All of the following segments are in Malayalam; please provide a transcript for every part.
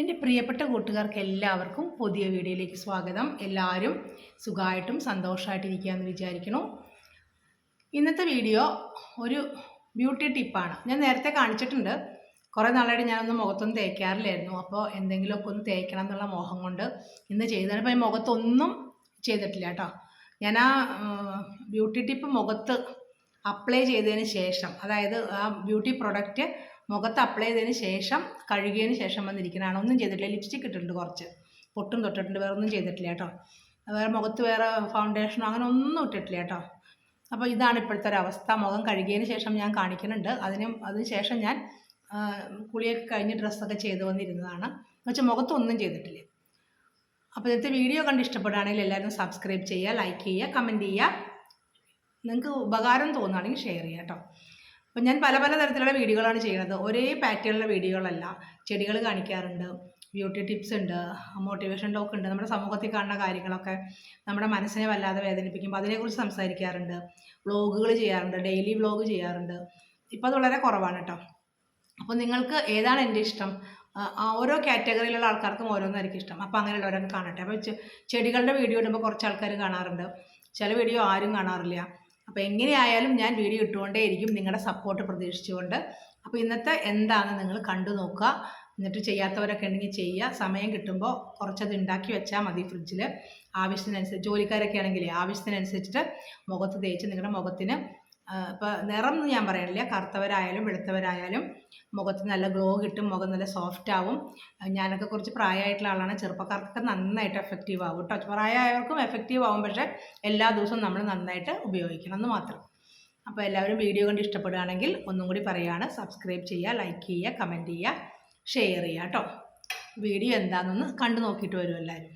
എന്റെ പ്രിയപ്പെട്ട കൂട്ടുകാർക്ക് എല്ലാവർക്കും പുതിയ വീഡിയോയിലേക്ക് സ്വാഗതം. എല്ലാവരും സുഖമായിട്ടും സന്തോഷമായിട്ടിരിക്കുകയെന്ന് വിചാരിക്കുന്നു. ഇന്നത്തെ വീഡിയോ ഒരു ബ്യൂട്ടി ടിപ്പാണ്. ഞാൻ നേരത്തെ കാണിച്ചിട്ടുണ്ട്. കുറേ നാളായിട്ട് ഞാനൊന്നും മുഖത്തൊന്നും തേക്കാറില്ലായിരുന്നു. അപ്പോൾ എന്തെങ്കിലുമൊക്കെ ഒന്ന് തേക്കണം എന്നുള്ള മോഹം കൊണ്ട് ഇന്ന് ചെയ്തതാണ്. ഇപ്പോൾ ഈ മുഖത്തൊന്നും ചെയ്തിട്ടില്ല കേട്ടോ. ഞാൻ ആ ബ്യൂട്ടി ടിപ്പ് മുഖത്ത് അപ്ലൈ ചെയ്തതിന് ശേഷം അതായത് ആ ബ്യൂട്ടി പ്രൊഡക്റ്റ് മുഖത്ത് അപ്ലൈ ചെയ്തതിന് ശേഷം കഴുകിയതിന് ശേഷം വന്നിരിക്കുന്നതാണ്. ഒന്നും ചെയ്തിട്ടില്ല. ലിപ്സ്റ്റിക് ഇട്ടിട്ടുണ്ട് കുറച്ച്. പൊട്ടും തൊട്ടിട്ടുണ്ട്. വേറെ ഒന്നും ചെയ്തിട്ടില്ല കേട്ടോ. വേറെ മുഖത്ത് വേറെ ഫൗണ്ടേഷനോ അങ്ങനെ ഒന്നും ഇട്ടിട്ടില്ല കേട്ടോ. അപ്പോൾ ഇതാണ് ഇപ്പോഴത്തെ ഒരു അവസ്ഥ. മുഖം കഴുകിയതിന് ശേഷം ഞാൻ കാണിക്കുന്നുണ്ട്. അതിനും അതിന് ശേഷം ഞാൻ കുളിയൊക്കെ കഴിഞ്ഞ് ഡ്രസ്സൊക്കെ ചെയ്തു വന്നിരുന്നതാണ്. എന്നുവെച്ചാൽ മുഖത്തൊന്നും ചെയ്തിട്ടില്ല. അപ്പോൾ ഇന്നത്തെ വീഡിയോ കണ്ട് ഇഷ്ടപ്പെടുകയാണെങ്കിൽ എല്ലാവരും സബ്സ്ക്രൈബ് ചെയ്യുക ലൈക്ക് ചെയ്യുക കമന്റ് ചെയ്യുക. നിങ്ങൾക്ക് ഉപകാരം തോന്നുകയാണെങ്കിൽ ഷെയർ ചെയ്യാം കേട്ടോ. അപ്പം ഞാൻ പല പല തരത്തിലുള്ള വീഡിയോകളാണ് ചെയ്യുന്നത്. ഒരേ പാറ്റേണിലുള്ള വീഡിയോകളല്ല. ചെടികൾ കാണിക്കാറുണ്ട്. ബ്യൂട്ടി ടിപ്സ് ഉണ്ട്. മോട്ടിവേഷൻ ടോക്ക് ഉണ്ട്. നമ്മുടെ സമൂഹത്തിൽ കാണുന്ന കാര്യങ്ങളൊക്കെ നമ്മുടെ മനസ്സിനെ വല്ലാതെ വേദനിപ്പിക്കുമ്പോൾ അതിനെക്കുറിച്ച് സംസാരിക്കാറുണ്ട്. വ്ളോഗുകൾ ചെയ്യാറുണ്ട്. ഡെയിലി വ്ളോഗ് ചെയ്യാറുണ്ട്. ഇപ്പോൾ അത് വളരെ കുറവാണ് കേട്ടോ അപ്പോൾ നിങ്ങൾക്ക് ഏതാണ് എന്റെ ഇഷ്ടം? ഓരോ കാറ്റഗറിയിലുള്ള ആൾക്കാർക്കും ഓരോന്നായിരിക്കും ഇഷ്ടം. അപ്പോൾ അങ്ങനെയുള്ളവരൊക്കെ കാണട്ടെ. അപ്പോൾ ചെടികളുടെ വീഡിയോ ഇടുമ്പോൾ കുറച്ച് ആൾക്കാർ കാണാറുണ്ട്. ചില വീഡിയോ ആരും കാണാറില്ല. അപ്പോൾ എങ്ങനെയായാലും ഞാൻ വീഡിയോ ഇട്ടുകൊണ്ടേയിരിക്കും നിങ്ങളുടെ സപ്പോർട്ട് പ്രതീക്ഷിച്ചുകൊണ്ട്. അപ്പോൾ ഇന്നത്തെ എന്താണ് നിങ്ങൾ കണ്ടു നോക്കുക. എന്നിട്ട് ചെയ്യാത്തവരൊക്കെ ഉണ്ടെങ്കിൽ ചെയ്യുക. സമയം കിട്ടുമ്പോൾ കുറച്ചത് ഉണ്ടാക്കി വെച്ചാൽ മതി ഫ്രിഡ്ജിൽ ആവശ്യത്തിനനുസരിച്ച് ജോലിക്കാരൊക്കെ ആണെങ്കിൽ ആവശ്യത്തിനനുസരിച്ചിട്ട് മുഖത്ത് തേച്ച് നിങ്ങളുടെ മുഖത്തിന് ഇപ്പോൾ നിറം എന്ന് ഞാൻ പറയണില്ല. കറുത്തവരായാലും വെളുത്തവരായാലും മുഖത്ത് നല്ല ഗ്ലോ കിട്ടും മുഖം നല്ല സോഫ്റ്റ് ആവും. ഞാനൊക്കെ കുറച്ച് പ്രായമായിട്ടുള്ള ആളാണ്. ചെറുപ്പക്കാർക്കൊക്കെ നന്നായിട്ട് എഫക്റ്റീവ് ആവും കേട്ടോ. പ്രായമായവർക്കും എഫക്റ്റീവ് ആവും. പക്ഷേ എല്ലാ ദിവസവും നമ്മൾ നന്നായിട്ട് ഉപയോഗിക്കണം എന്ന് മാത്രം. അപ്പോൾ എല്ലാവരും വീഡിയോ കണ്ട് ഇഷ്ടപ്പെടുകയാണെങ്കിൽ ഒന്നും കൂടി പറയുകയാണ്. സബ്സ്ക്രൈബ് ചെയ്യുക ലൈക്ക് ചെയ്യുക കമന്റ് ചെയ്യുക ഷെയർ ചെയ്യുക കേട്ടോ. വീഡിയോ എന്താണെന്നൊന്ന് കണ്ടു നോക്കിയിട്ട് വരും എല്ലാവരും.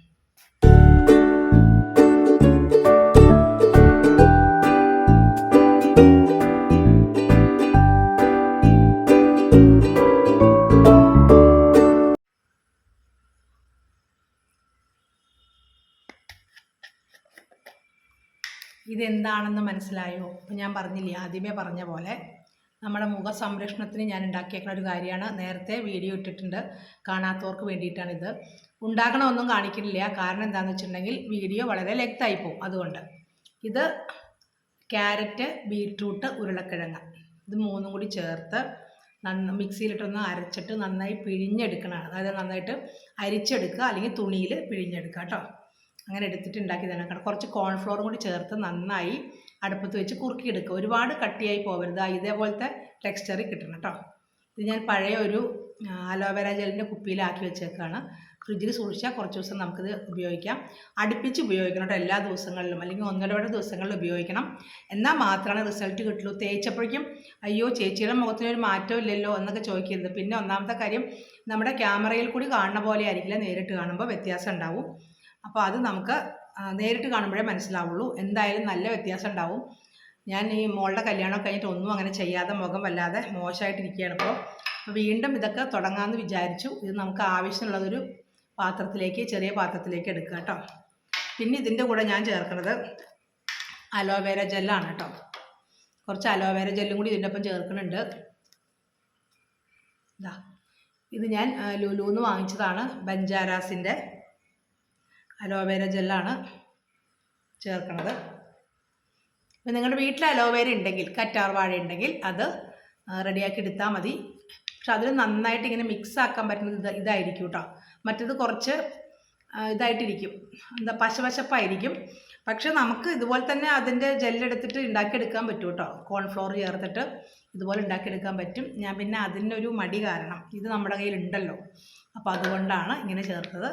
ഇതെന്താണെന്ന് മനസ്സിലായോ? ഇപ്പം ഞാൻ പറഞ്ഞില്ലേ ആദ്യമേ പറഞ്ഞ പോലെ നമ്മുടെ മുഖ സംരക്ഷണത്തിന് ഞാൻ ഉണ്ടാക്കിയേക്കുന്ന ഒരു കാര്യമാണ്. നേരത്തെ വീഡിയോ ഇട്ടിട്ടുണ്ട്. കാണാത്തവർക്ക് വേണ്ടിയിട്ടാണിത്. ഉണ്ടാക്കണമൊന്നും കാണിക്കുന്നില്ല. കാരണം എന്താണെന്ന് വെച്ചിട്ടുണ്ടെങ്കിൽ വീഡിയോ വളരെ ലെഗ്തായി പോകും. അതുകൊണ്ട് ഇത് ക്യാരറ്റ് ബീട്രൂട്ട് ഉരുളക്കിഴങ്ങ്. ഇത് മൂന്നും കൂടി ചേർത്ത് നന്ന മിക്സിയിലിട്ടൊന്ന് അരച്ചിട്ട് നന്നായി പിഴിഞ്ഞെടുക്കണം അതായത് നന്നായിട്ട് അരിച്ചെടുക്കുക അല്ലെങ്കിൽ തുണിയിൽ പിഴിഞ്ഞെടുക്കുക കേട്ടോ. അങ്ങനെ എടുത്തിട്ട് ഉണ്ടാക്കിയതാണ് കാരണം കുറച്ച് കോൺഫ്ലോറും കൂടി ചേർത്ത് നന്നായി അടുപ്പത്ത് വെച്ച് കുറുക്കിയെടുക്കുക. ഒരുപാട് കട്ടിയായി പോകരുത് ഇതേപോലത്തെ ടെക്സ്ചറിൽ കിട്ടണം കേട്ടോ. ഇത് ഞാൻ പഴയ ഒരു അലോവേര ജെല്ലിന്റെ കുപ്പിയിലാക്കി വെച്ചേക്കാണ്. ഫ്രിഡ്ജിൽ സൂക്ഷിച്ചാൽ കുറച്ച് ദിവസം നമുക്കിത് ഉപയോഗിക്കാം. അടുപ്പിച്ച് ഉപയോഗിക്കണം കേട്ടോ എല്ലാ ദിവസങ്ങളിലും. അല്ലെങ്കിൽ ഒന്നിടവേട ദിവസങ്ങളിൽ ഉപയോഗിക്കണം. എന്നാൽ മാത്രമാണ് റിസൾട്ട് കിട്ടുള്ളൂ. തേച്ചപ്പോഴേക്കും അയ്യോ ചേച്ചിയുടെ മുഖത്തിനൊരു മാറ്റം ഇല്ലല്ലോ എന്നൊക്കെ ചോദിക്കരുത്. പിന്നെ ഒന്നാമത്തെ കാര്യം നമ്മുടെ ക്യാമറയിൽ കൂടി കാണുന്ന പോലെ ആയിരിക്കില്ല നേരിട്ട് കാണുമ്പോൾ വ്യത്യാസം ഉണ്ടാവും. അപ്പോൾ അത് നമുക്ക് നേരിട്ട് കാണുമ്പോഴേ മനസ്സിലാവുള്ളൂ. എന്തായാലും നല്ല വ്യത്യാസം ഉണ്ടാവും ഞാൻ ഈ മോളുടെ കല്യാണം കഴിഞ്ഞിട്ട് ഒന്നും അങ്ങനെ ചെയ്യാതെ മുഖം വല്ലാതെ മോശമായിട്ടിരിക്കുകയാണ് ഇപ്പോൾ അപ്പോൾ വീണ്ടും ഇതൊക്കെ തുടങ്ങാമെന്ന് വിചാരിച്ചു. ഇത് നമുക്ക് ആവശ്യമുള്ളതൊരു പാത്രത്തിലേക്ക് ചെറിയ പാത്രത്തിലേക്ക് എടുക്കുക കേട്ടോ. പിന്നെ ഇതിന്റെ കൂടെ ഞാൻ ചേർക്കുന്നത് അലോവേര ജെല്ലാണ് കേട്ടോ. കുറച്ച് അലോവേര ജെല്ലും കൂടി ഇതിന്റെ ഒപ്പം ചേർക്കുന്നുണ്ട്. ഇതാ. ഇത് ഞാൻ ലുലുന്ന് വാങ്ങിച്ചതാണ് ബഞ്ചാരാസിന്റെ അലോവേര ജെല്ലാണ് ചേർക്കുന്നത് ഇപ്പം നിങ്ങളുടെ വീട്ടിൽ അലോവേര ഉണ്ടെങ്കിൽ കറ്റാർ വാഴ ഉണ്ടെങ്കിൽ അത് റെഡിയാക്കി എടുത്താൽ മതി. പക്ഷെ അതിൽ നന്നായിട്ട് ഇങ്ങനെ മിക്സ് ആക്കാൻ പറ്റുന്നത് ഇത് ഇതായിരിക്കും കേട്ടോ മറ്റത് കുറച്ച് ഇതായിട്ടിരിക്കും. എന്താ പശപശപ്പായിരിക്കും. പക്ഷെ നമുക്ക് ഇതുപോലെ തന്നെ അതിന്റെ ജെല്ലെടുത്തിട്ട് ഉണ്ടാക്കിയെടുക്കാൻ പറ്റും കേട്ടോ കോൺഫ്ലോർ ചേർത്തിട്ട് ഇതുപോലെ ഉണ്ടാക്കിയെടുക്കാൻ പറ്റും. ഞാൻ പിന്നെ അതിനൊരു മടി കാരണം ഇത് നമ്മുടെ കയ്യിലുണ്ടല്ലോ. അപ്പോൾ അതുകൊണ്ടാണ് ഇങ്ങനെ ചേർത്തത്.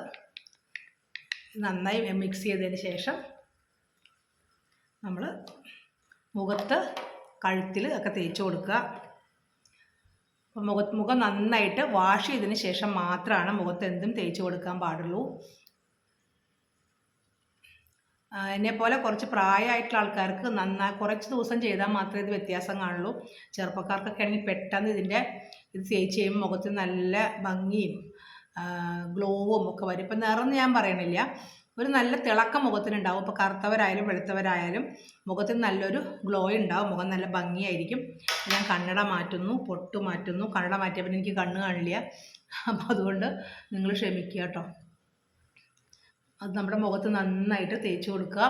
നന്നായി മിക്സ് ചെയ്തതിന് ശേഷം നമ്മൾ മുഖത്ത് കഴുത്തിൽ ഒക്കെ തേച്ച് കൊടുക്കുക. മുഖ മുഖം നന്നായിട്ട് വാഷ് ചെയ്തതിന് ശേഷം മാത്രമാണ് മുഖത്ത് എന്തും തേച്ച് കൊടുക്കാൻ പാടുള്ളൂ. എന്നെപ്പോലെ കുറച്ച് പ്രായമായിട്ടുള്ള ആൾക്കാർക്ക് നന്നായി കുറച്ച് ദിവസം ചെയ്താൽ മാത്രമേ ഇത് വ്യത്യാസം കാണുള്ളൂ. ചെറുപ്പക്കാർക്കൊക്കെ ആണെങ്കിൽ പെട്ടെന്ന് ഇതിന്റെ ഇത് തേച്ച് ചെയ്യുമ്പോൾ മുഖത്ത് നല്ല ഭംഗിയും ഗ്ലോവും ഒക്കെ വരും. ഇപ്പം നിറം ഞാൻ പറയണില്ല. ഒരു നല്ല തിളക്കം മുഖത്തിനുണ്ടാവും. ഇപ്പോൾ കറുത്തവരായാലും വെളുത്തവരായാലും മുഖത്തിന് നല്ലൊരു ഗ്ലോ ഉണ്ടാവും. മുഖം നല്ല ഭംഗിയായിരിക്കും. ഞാൻ കണ്ണട മാറ്റുന്നു പൊട്ട് മാറ്റുന്നു. കണ്ണട മാറ്റിയപ്പോൾ എനിക്ക് കണ്ണ് കാണില്ല. അപ്പോൾ അതുകൊണ്ട് നിങ്ങൾ ക്ഷമിക്കുക കേട്ടോ. അത് നമ്മുടെ മുഖത്ത് നന്നായിട്ട് തേച്ച് കൊടുക്കുക.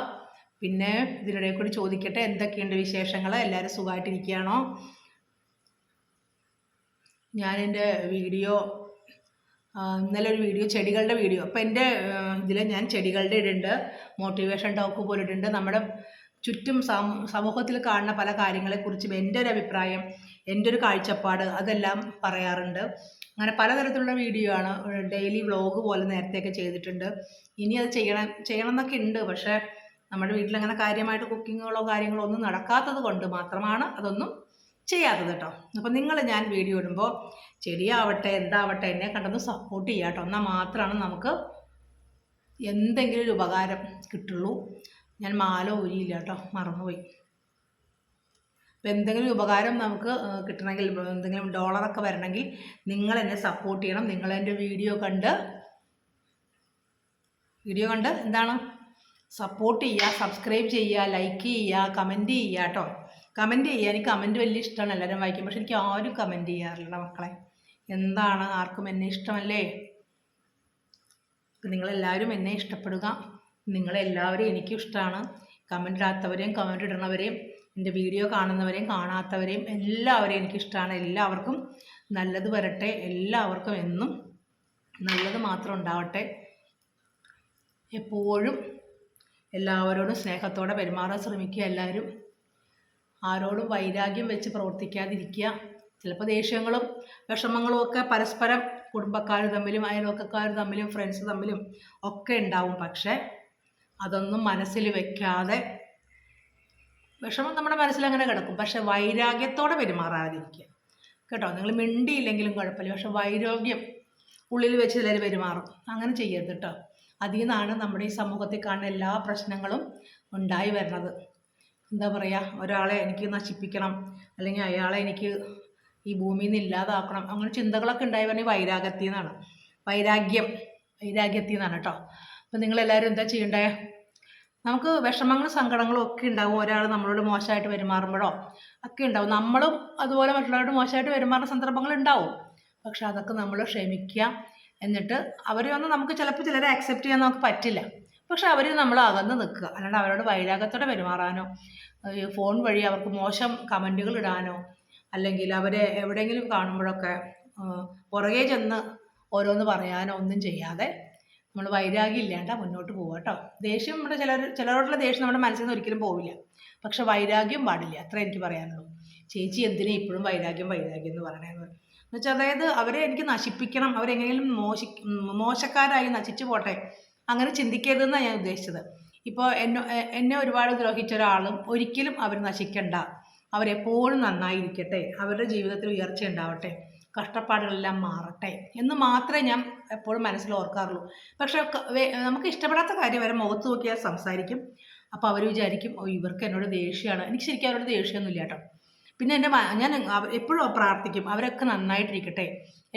പിന്നെ ഇതിനിടയിൽ കൂടി ചോദിക്കട്ടെ എന്തൊക്കെയുണ്ട് വിശേഷങ്ങൾ എല്ലാവരും സുഖമായിട്ടിരിക്കുകയാണോ? ഞാൻ എന്റെ വീഡിയോ ഇന്നലെ ഒരു വീഡിയോ ചെടികളുടെ വീഡിയോ. അപ്പോൾ എന്റെ ഇതിൽ ഞാൻ ചെടികളുടെ ഇടുന്നുണ്ട് മോട്ടിവേഷൻ ടോക്ക് പോലെ ഇടുന്നുണ്ട് നമ്മുടെ ചുറ്റും സമൂഹത്തിൽ കാണുന്ന പല കാര്യങ്ങളെക്കുറിച്ചും എന്റെ ഒരു അഭിപ്രായം എന്റെ ഒരു കാഴ്ചപ്പാട് അതെല്ലാം പറയാറുണ്ട്. അങ്ങനെ പലതരത്തിലുള്ള വീഡിയോ ആണ് ഡെയിലി വ്ളോഗ് പോലെ നേരത്തെയൊക്കെ ചെയ്തിട്ടുണ്ട്. ഇനി അത് ചെയ്യണം ചെയ്യണം എന്നൊക്കെ ഉണ്ട് പക്ഷേ നമ്മുടെ വീട്ടിൽ അങ്ങനെ കാര്യമായിട്ട് കുക്കിങ്ങുകളോ കാര്യങ്ങളോ ഒന്നും നടക്കാത്തത് കൊണ്ട് മാത്രമാണ് അതൊന്നും ചെയ്യാത്തത് കേട്ടോ. അപ്പം നിങ്ങൾ ഞാൻ വീഡിയോ ഇടുമ്പോൾ ചെടിയാവട്ടെ എന്താവട്ടെ എന്നെ കണ്ടൊന്ന് സപ്പോർട്ട് ചെയ്യുക കേട്ടോ. എന്നാൽ മാത്രമാണ് നമുക്ക് എന്തെങ്കിലും ഒരു ഉപകാരം കിട്ടുള്ളൂ. ഞാൻ മാല ഊരിയില്ല കേട്ടോ മറന്നുപോയി. അപ്പം എന്തെങ്കിലും ഉപകാരം നമുക്ക് കിട്ടണമെങ്കിൽ എന്തെങ്കിലും ഡോളറൊക്കെ വരണമെങ്കിൽ നിങ്ങൾ എന്നെ സപ്പോർട്ട് ചെയ്യണം. നിങ്ങൾ എന്റെ വീഡിയോ കണ്ട് വീഡിയോ കണ്ട് എന്താണ്? സപ്പോർട്ട് ചെയ്യുക സബ്സ്ക്രൈബ് ചെയ്യുക ലൈക്ക് ചെയ്യുക കമന്റ് ചെയ്യുക കേട്ടോ. കമന്റ് ചെയ്യുക എനിക്ക് കമന്റ് വലിയ ഇഷ്ടമാണ് എല്ലാവരും വായിക്കും പക്ഷെ എനിക്ക് ആരും കമന്റ് ചെയ്യാറില്ല മക്കളെ. എന്താണ്? ആർക്കും എന്നെ ഇഷ്ടമല്ലേ? നിങ്ങളെല്ലാവരും എന്നെ ഇഷ്ടപ്പെടുക. നിങ്ങളെല്ലാവരും എനിക്കും ഇഷ്ടമാണ്. കമന്റ് ഇടാത്തവരെയും കമന്റ് ഇടണവരെയും എന്റെ വീഡിയോ കാണുന്നവരെയും കാണാത്തവരെയും എല്ലാവരെയും എനിക്കിഷ്ടമാണ് എല്ലാവർക്കും നല്ലത് വരട്ടെ. എല്ലാവർക്കും എന്നും നല്ലത് മാത്രം ഉണ്ടാവട്ടെ. എപ്പോഴും എല്ലാവരോടും സ്നേഹത്തോടെ പെരുമാറാൻ ശ്രമിക്കുക എല്ലാവരും. ആരോടും വൈരാഗ്യം വെച്ച് പ്രവർത്തിക്കാതിരിക്കുക. ചിലപ്പോൾ ദേഷ്യങ്ങളും വിഷമങ്ങളും ഒക്കെ പരസ്പരം കുടുംബക്കാർ തമ്മിലും അയൽവക്കക്കാർ തമ്മിലും ഫ്രണ്ട്സ് തമ്മിലും ഒക്കെ ഉണ്ടാവും. പക്ഷേ അതൊന്നും മനസ്സിൽ വെക്കാതെ വിഷമം നമ്മുടെ മനസ്സിൽ അങ്ങനെ കിടക്കും. പക്ഷെ വൈരാഗ്യത്തോടെ പെരുമാറാതിരിക്കുക. കേട്ടോ? നിങ്ങൾ മിണ്ടിയില്ലെങ്കിലും കുഴപ്പമില്ല. പക്ഷെ വൈരോഗ്യം ഉള്ളിൽ വെച്ച് ചിലർ പെരുമാറും. അങ്ങനെ ചെയ്യരുത് കേട്ടോ. അതിൽ നിന്നാണ് നമ്മുടെ ഈ സമൂഹത്തിൽ കാണുന്ന എല്ലാ പ്രശ്നങ്ങളും ഉണ്ടായി വരുന്നത്. എന്താ പറയുക ഒരാളെ എനിക്ക് നശിപ്പിക്കണം അല്ലെങ്കിൽ അയാളെ എനിക്ക് ഈ ഭൂമിയിൽ നിന്ന് ഇല്ലാതാക്കണം അങ്ങനെ ചിന്തകളൊക്കെ ഉണ്ടായി പറഞ്ഞാൽ വൈരാഗ്യത്തിൽ നിന്നാണ് വൈരാഗ്യം വൈരാഗ്യത്തിൽ നിന്നാണ് കേട്ടോ. അപ്പം നിങ്ങളെല്ലാവരും എന്താ ചെയ്യണ്ടേ? നമുക്ക് വിഷമങ്ങളും സങ്കടങ്ങളും ഒക്കെ ഉണ്ടാവും ഒരാൾ നമ്മളോട് മോശമായിട്ട് പെരുമാറുമ്പോഴോ? ഒക്കെ ഉണ്ടാവും. നമ്മളും അതുപോലെ മറ്റുള്ളവരോട് മോശമായിട്ട് പെരുമാറുന്ന സന്ദർഭങ്ങൾ ഉണ്ടാവും. പക്ഷെ അതൊക്കെ നമ്മൾ ക്ഷമിക്കുക. എന്നിട്ട് അവരെ ഒന്നും നമുക്ക് ചിലപ്പോൾ ചിലരെ അക്സെപ്റ്റ് ചെയ്യാൻ നമുക്ക് പറ്റില്ല. പക്ഷെ അവർ നമ്മൾ അകന്ന് നിൽക്കുക. അല്ലാണ്ട് അവരോട് വൈരാഗ്യത്തോടെ പെരുമാറാനോ ഫോൺ വഴി അവർക്ക് മോശം കമന്റുകൾ ഇടാനോ അല്ലെങ്കിൽ അവരെ എവിടെയെങ്കിലും കാണുമ്പോഴൊക്കെ പുറകെ ചെന്ന് ഓരോന്ന് പറയാനോ ഒന്നും ചെയ്യാതെ നമ്മൾ വൈരാഗ്യം ഇല്ലാണ്ട് മുന്നോട്ട് പോകുക കേട്ടോ. ദേഷ്യം നമ്മുടെ ചിലർ ചിലരോടുള്ള ദേഷ്യം നമ്മുടെ മനസ്സിൽ നിന്ന് ഒരിക്കലും പോവില്ല. പക്ഷെ വൈരാഗ്യം പാടില്ല. അത്ര എനിക്ക് പറയാനുള്ളൂ. ചേച്ചി എന്തിനാ ഇപ്പോഴും വൈരാഗ്യം വൈരാഗ്യം എന്ന് പറയണത്? എന്നുവെച്ചാൽ അതായത് അവരെ എനിക്ക് നശിപ്പിക്കണം. അവരെങ്ങനെയും മോശി മോശക്കാരായി നശിച്ചു പോട്ടെ. അങ്ങനെ ചിന്തിക്കരുതെന്നാണ് ഞാൻ ഉദ്ദേശിച്ചത്. ഇപ്പോൾ എന്നെ എന്നെ ഒരുപാട് ദ്രോഹിച്ച ഒരാളും ഒരിക്കലും അവർ നശിക്കണ്ട. അവരെപ്പോഴും നന്നായിരിക്കട്ടെ. അവരുടെ ജീവിതത്തിൽ ഉയർച്ച ഉണ്ടാവട്ടെ. കഷ്ടപ്പാടുകളെല്ലാം മാറട്ടെ എന്ന് മാത്രമേ ഞാൻ എപ്പോഴും മനസ്സിൽ ഓർക്കാറുള്ളൂ. പക്ഷെ നമുക്ക് ഇഷ്ടപ്പെടാത്ത കാര്യം വരെ മുഖത്ത് നോക്കിയാൽ സംസാരിക്കും. അപ്പോൾ അവർ വിചാരിക്കും ഓ ഇവർക്ക് എന്നോട് ദേഷ്യമാണ് എനിക്ക് ശരിക്കും അവരോട് ദേഷ്യമൊന്നുമില്ല കേട്ടോ. പിന്നെ എന്റെ ഞാൻ എപ്പോഴും പ്രാർത്ഥിക്കും അവരൊക്കെ നന്നായിട്ടിരിക്കട്ടെ.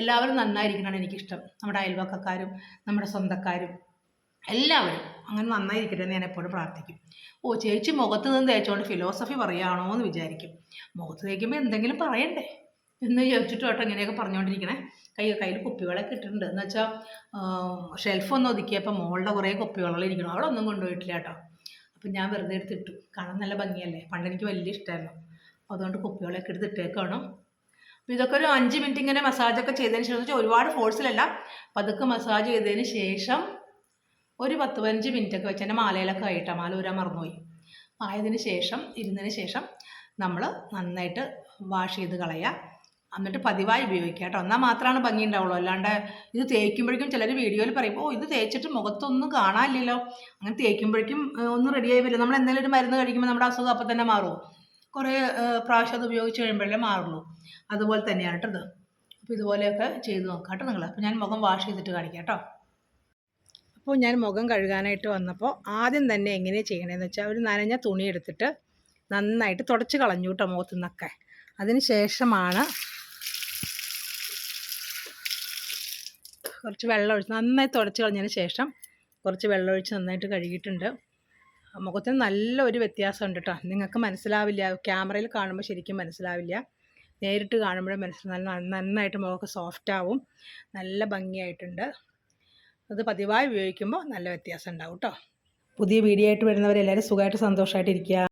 എല്ലാവരും നന്നായിരിക്കണമെന്ന് എനിക്കിഷ്ടം. നമ്മുടെ അയൽവക്കക്കാരും നമ്മുടെ സ്വന്തക്കാരും എല്ലാവരും. അങ്ങനെ നന്നായിരിക്കട്ടെ എന്ന് ഞാൻ എപ്പോഴും പ്രാർത്ഥിക്കും. ഓ ചേച്ചി മുഖത്ത് നിന്ന് തേച്ചുകൊണ്ട് ഫിലോസഫി പറയുകയാണോ എന്ന് വിചാരിക്കും. മുഖത്ത് തേക്കുമ്പോൾ എന്തെങ്കിലും പറയണ്ടേ? എന്ന് ചോദിച്ചിട്ട് കേട്ടോ ഇങ്ങനെയൊക്കെ പറഞ്ഞുകൊണ്ടിരിക്കണേ കൈ കയ്യിൽ കുപ്പികളൊക്കെ ഇട്ടിട്ടുണ്ട്. എന്ന് വെച്ചാൽ ഷെൽഫ് ഒന്ന് ഒതുക്കിയപ്പോൾ മോളുടെ കുറേ കുപ്പിവെള്ളം ഇരിക്കണം അവിടെ ഒന്നും കൊണ്ടുപോയിട്ടില്ല കേട്ടോ. അപ്പം ഞാൻ വെറുതെ എടുത്തിട്ടു. കാണാൻ നല്ല ഭംഗിയല്ലേ? പണ്ട് എനിക്ക് വലിയ ഇഷ്ടമായിരുന്നു അപ്പോൾ അതുകൊണ്ട് കുപ്പികളൊക്കെ എടുത്തിട്ടേക്കാണ് അപ്പോൾ ഇതൊക്കെ ഒരു അഞ്ച് മിനിറ്റ് ഇങ്ങനെ മസാജൊക്കെ ചെയ്തതിന് ശേഷം ഒരുപാട് ഫോഴ്സിലല്ല പതുക്കെ മസാജ് ചെയ്തതിന് ശേഷം ഒരു പത്ത് പതിനഞ്ച് മിനിറ്റൊക്കെ വെച്ച് എന്റെ മാലയിലൊക്കെ ആയിട്ടാണ് മാല ഊരാൻ മറന്നുപോയി. ആയതിനു ശേഷം ഇരുന്നതിന് ശേഷം നമ്മൾ നന്നായിട്ട് വാഷ് ചെയ്ത് കളയുക എന്നിട്ട് പതിവായി ഉപയോഗിക്കുക കേട്ടോ. എന്നാൽ മാത്രമാണ് ഭംഗി ഉണ്ടാവുള്ളൂ. അല്ലാണ്ട് ഇത് തേക്കുമ്പോഴേക്കും ചിലർ വീഡിയോയിൽ പറയും ഓ ഇത് തേച്ചിട്ട് മുഖത്തൊന്നും കാണാനില്ലല്ലോ. അങ്ങനെ തേക്കുമ്പോഴേക്കും ഒന്നും റെഡിയായി വരില്ല. നമ്മൾ എന്തെങ്കിലും ഒരു മരുന്ന് കഴിക്കുമ്പോൾ നമ്മുടെ അസുഖം അപ്പം തന്നെ മാറും കുറേ പ്രാവശ്യം അത് ഉപയോഗിച്ച് കഴിയുമ്പോഴേ മാറുള്ളൂ. അതുപോലെ തന്നെയാണ് കേട്ടോ ഇത്. അപ്പോൾ ഇതുപോലെയൊക്കെ ചെയ്ത് നോക്കാം കേട്ടോ നിങ്ങൾ അപ്പോൾ ഞാൻ മുഖം വാഷ് ചെയ്തിട്ട് കാണിക്കാം കേട്ടോ അപ്പോൾ ഞാൻ മുഖം കഴുകാനായിട്ട് വന്നപ്പോൾ ആദ്യം തന്നെ എങ്ങനെ ചെയ്യണമെന്ന് വെച്ചാൽ ഒരു നനഞ്ഞ തുണി എടുത്തിട്ട് നന്നായിട്ട് തുടച്ച് കളഞ്ഞു കേട്ടോ മുഖത്തു നിന്നൊക്കെ അതിന് ശേഷമാണ് കുറച്ച് വെള്ളം ഒഴിച്ച് നന്നായി തുടച്ച് കളഞ്ഞതിന് ശേഷം കുറച്ച് വെള്ളം ഒഴിച്ച് നന്നായിട്ട് കഴുകിയിട്ടുണ്ട്. മുഖത്തിന് നല്ല ഒരു വ്യത്യാസമുണ്ട് കേട്ടോ. നിങ്ങൾക്ക് മനസ്സിലാവില്ല ക്യാമറയിൽ കാണുമ്പോൾ ശരിക്കും മനസ്സിലാവില്ല. നേരിട്ട് കാണുമ്പോഴേ മനസ്സിലാവും നന്നായിട്ട് മുഖമൊക്കെ സോഫ്റ്റ് ആവും. നല്ല ഭംഗിയായിട്ടുണ്ട്. അത് പതിവായി ഉപയോഗിക്കുമ്പോൾ നല്ല വ്യത്യാസം ഉണ്ടാവും കേട്ടോ പുതിയ വീഡിയോ ആയിട്ട് വരുന്നവരെല്ലാവരും സുഖമായിട്ട് സന്തോഷമായിട്ട് ഇരിക്കുക.